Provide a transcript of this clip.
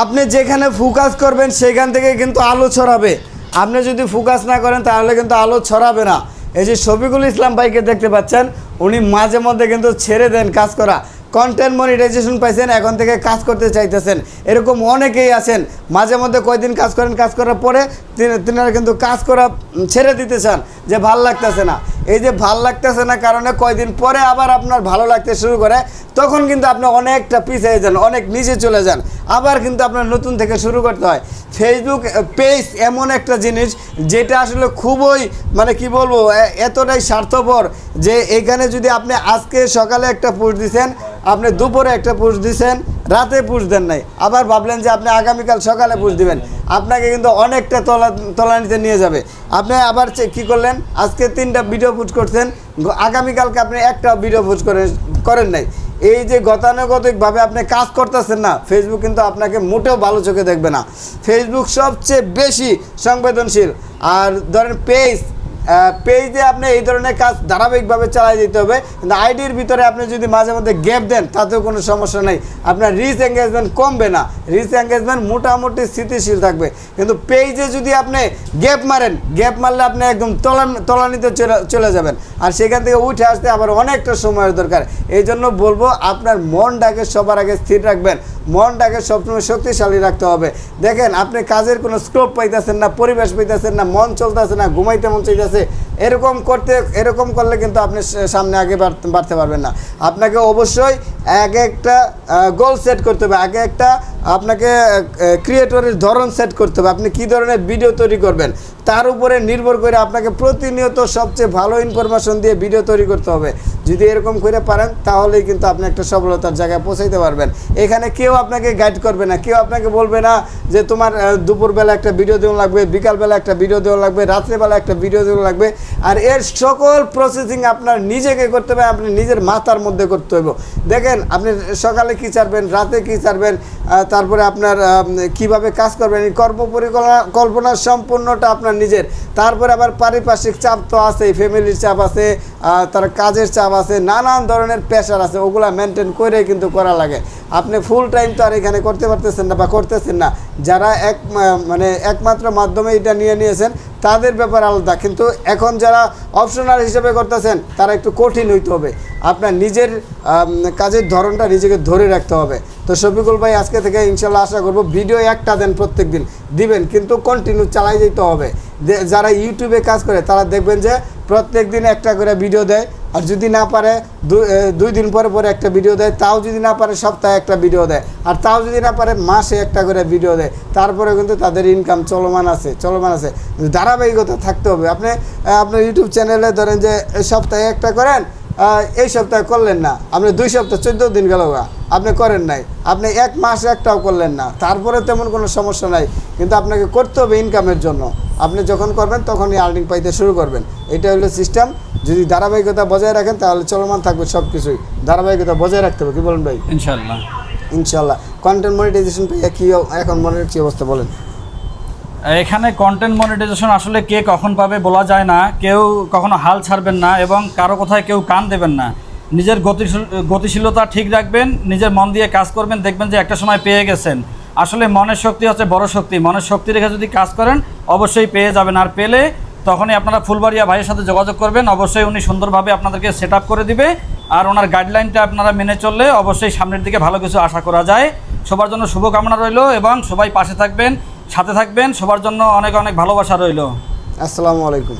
আপনি যেখানে ফোকাস করবেন, সেখান থেকে কিন্তু আলো ছড়াবে। আপনি যদি ফোকাস না করেন, তাহলে কিন্তু আলো ছড়াবে না। এই যে শফিকুল ইসলাম ভাইকে দেখতে পাচ্ছেন, উনি মাঝে মধ্যে কিন্তু ছেড়ে দেন কাজ করা। কন্টেন্ট মনিটাইজেশন পাইছেন, এখন থেকে কাজ করতে চাইতেছেন। এরকম অনেকেই আছেন। মাঝে মধ্যে কয়দিন কাজ করেন, কাজ করার পরে তিনি- তিনারা কিন্তু কাজ করা ছেড়ে দিতে চান, যে ভালো লাগতেছে না। এই যে ভালো লাগতেছে না কারণে কয়দিন পরে আবার আপনার ভালো লাগতে শুরু করে, তখন কিন্তু আপনি অনেকটা পিছিয়ে যান, অনেক নিচে চলে যান। আবার কিন্তু আপনার নতুন থেকে শুরু করতে হয়। ফেসবুক পেজ এমন একটা জিনিস যেটা আসলে খুবই মানে কি বলব এতটাই স্বার্থপর যে এখানে যদি আপনি আজকে সকালে একটা পোস্ট দিছেন, আপনি দুপুরে একটা পোস্ট দিছেন রাতে পুষ দেন নাই। আবার ভাবলেন যে আপনি আগামীকাল সকালে পুষ দিবেন। আপনাকে কিন্তু অনেকটা তলা তলানিতে নিয়ে যাবে। আপনি আবার কি করলেন? আজকে তিনটা ভিডিও পোস্ট করছেন। আগামীকালকে আপনি একটা ভিডিও পোস্ট করেন করেন নাই। এই যে গতানুগতিকভাবে আপনি কাজ করতেছেন না ফেসবুক কিন্তু আপনাকে মোটেও ভালো চোখে দেখবে না। ফেসবুক সবচেয়ে বেশি সংবেদনশীল। আর ধরেন পেজ পেজে আপনি এই ধরনের কাজ ধারাবাহিকভাবে চালাই দিতে হবে। কিন্তু আইডির ভিতরে আপনি যদি মাঝে মধ্যে গ্যাপ দেন, তাতেও কোনো সমস্যা নেই। আপনার রিচ এঙ্গেজমেন্ট কমবে না। রিচ এঙ্গেজমেন্ট মোটামুটি স্থিতিশীল থাকবে। কিন্তু পেজে যদি আপনি গ্যাপ মারেন গ্যাপ মারলে আপনি একদম তলান তলানিতে চলে যাবেন। আর সেখান থেকে উঠে আসতে আবার অনেকটা সময়ের দরকার। এই জন্য বলব, আপনার মনটাকে সবার আগে স্থির রাখবেন। মনটাকে সবসময় শক্তিশালী রাখতে হবে। দেখেন, আপনি কাজের কোনো স্কোপ পাইতেছেন না, পরিবেশ পাইতেছেন না, মন চলতেছে না, ঘুমাইতে মন চাইতেছে, এরকম করতে, এরকম করলে কিন্তু আপনি সামনে আগে বাড়তে পারবেন না। আপনাকে অবশ্যই এক একটা গোল সেট করতে হবে আগে একটা আপনাকে ক্রিয়েটরের ধরন সেট করতে হবে। আপনি কী ধরনের ভিডিও তৈরি করবেন? তার উপরে নির্ভর করে আপনাকে প্রতিনিয়ত সবচেয়ে ভালো ইনফরমেশন দিয়ে ভিডিও তৈরি করতে হবে। যদি এরকম করে পারেন, তাহলেই কিন্তু আপনি একটা সফলতার জায়গায় পৌঁছাইতে পারবেন। এখানে কেউ আপনাকে গাইড করবে না, কেউ আপনাকে বলবে না যে তোমার দুপুরবেলা একটা ভিডিও দেওয়া লাগবে, বিকালবেলা একটা ভিডিও দেওয়া লাগবে, রাত্রেবেলা একটা ভিডিও দেওয়া লাগবে। আর এর সকল প্রসেসিং আপনার নিজেকে করতে হবে, আপনি নিজের মাথার মধ্যে করতে হবে দেখেন আপনি সকালে কী চারবেন রাতে কী চারবেন তারপরে আপনার কীভাবে কাজ করবেন? এই কর্ম পরিকল্পনা সম্পূর্ণটা আপনার নিজের। তারপরে আবার পারিপার্শ্বিক চাপ তো আছে ফ্যামিলির চাপ আছে তার কাজের চাপ আছে, নানান ধরনের প্রেশার আছে, ওগুলা মেনটেন করে কিন্তু করা লাগে। আপনি ফুল টাইম তো আর এখানে করতে পারতেছেন না বা করতেছেন না। যারা এক মানে একমাত্র মাধ্যমে এটা নিয়ে নিয়েছেন তাদের ব্যাপার আলাদা। কিন্তু এখন যারা অপশনাল হিসেবে করতেছেন, তারা একটু কঠিন হইতে হবে। আপনার নিজের কাজের ধরনটা নিজেকে ধরে রাখতে হবে। তো শফিকুল ভাই, আজকে থেকে ইনশাল্লাহ আশা করব ভিডিও একটা দেন প্রত্যেক দিন দিবেন, কিন্তু কন্টিনিউ চালাই যেতে হবে। যারা ইউটিউবে কাজ করে, তারা দেখবেন যে প্রত্যেক দিন একটা করে ভিডিও দেয়। আর যদি না পারে দুই দিন পরে পরে একটা ভিডিও দেয়, তাও যদি না পারে সপ্তাহে একটা ভিডিও দেয়। আর তাও যদি না পারে, মাসে একটা করে ভিডিও দেয়। তারপরে কিন্তু তাদের ইনকাম চলমান আছে চলমান আছে। ধারাবাহিকতা থাকতে হবে। আপনি আপনার ইউটিউব চ্যানেলে ধরেন যে সপ্তাহে একটা করেন এই সপ্তাহে করলেন না। আপনি দুই সপ্তাহ, চোদ্দ দিন গেল আপনি করেন নাই। আপনি এক মাস একটাও করলেন না। তারপরে তেমন কোনো সমস্যা নাই। কিন্তু আপনাকে করতে হবে ইনকামের জন্য। আপনি যখন করবেন তখনই আর্নিং পাইতে শুরু করবেন। এটা হলো সিস্টেম। যদি ধারাবাহিকতা বজায় রাখেন তাহলে চলমান থাকবে সব কিছুই ধারাবাহিকতা বজায় রাখতে হবে কি বলেন ভাই? ইনশাল্লাহ ইনশাল্লাহ কন্টেন্ট মনিটাইজেশন পাইয়া কি এখন মনের কি অবস্থা বলেন? এখানে কন্টেন্ট মনিটাইজেশন আসলে কে কখন পাবে বলা যায় না। কেউ কখনো হাল ছাড়বেন না এবং কারও কথায় কেউ কান দেবেন না। নিজের গতিশীল গতিশীলতা ঠিক রাখবেন নিজের মন দিয়ে কাজ করবেন দেখবেন যে একটা সময় পেয়ে গেছেন। আসলে মনের শক্তি হচ্ছে বড় শক্তি। মনের শক্তি রেখে যদি কাজ করেন, অবশ্যই পেয়ে যাবেন। আর পেলে তখনই আপনারা ফুলবাড়িয়া ভাইয়ের সাথে যোগাযোগ করবেন। অবশ্যই উনি সুন্দরভাবে আপনাদেরকে সেট করে দিবে। আর ওনার গাইডলাইনটা আপনারা মেনে চললে অবশ্যই সামনের দিকে ভালো কিছু আশা করা যায়। সবার জন্য শুভকামনা রইল এবং সবাই পাশে থাকবেন, সাথে থাকবেন। সবার জন্য অনেক অনেক ভালোবাসা রইল। আসসালামু আলাইকুম।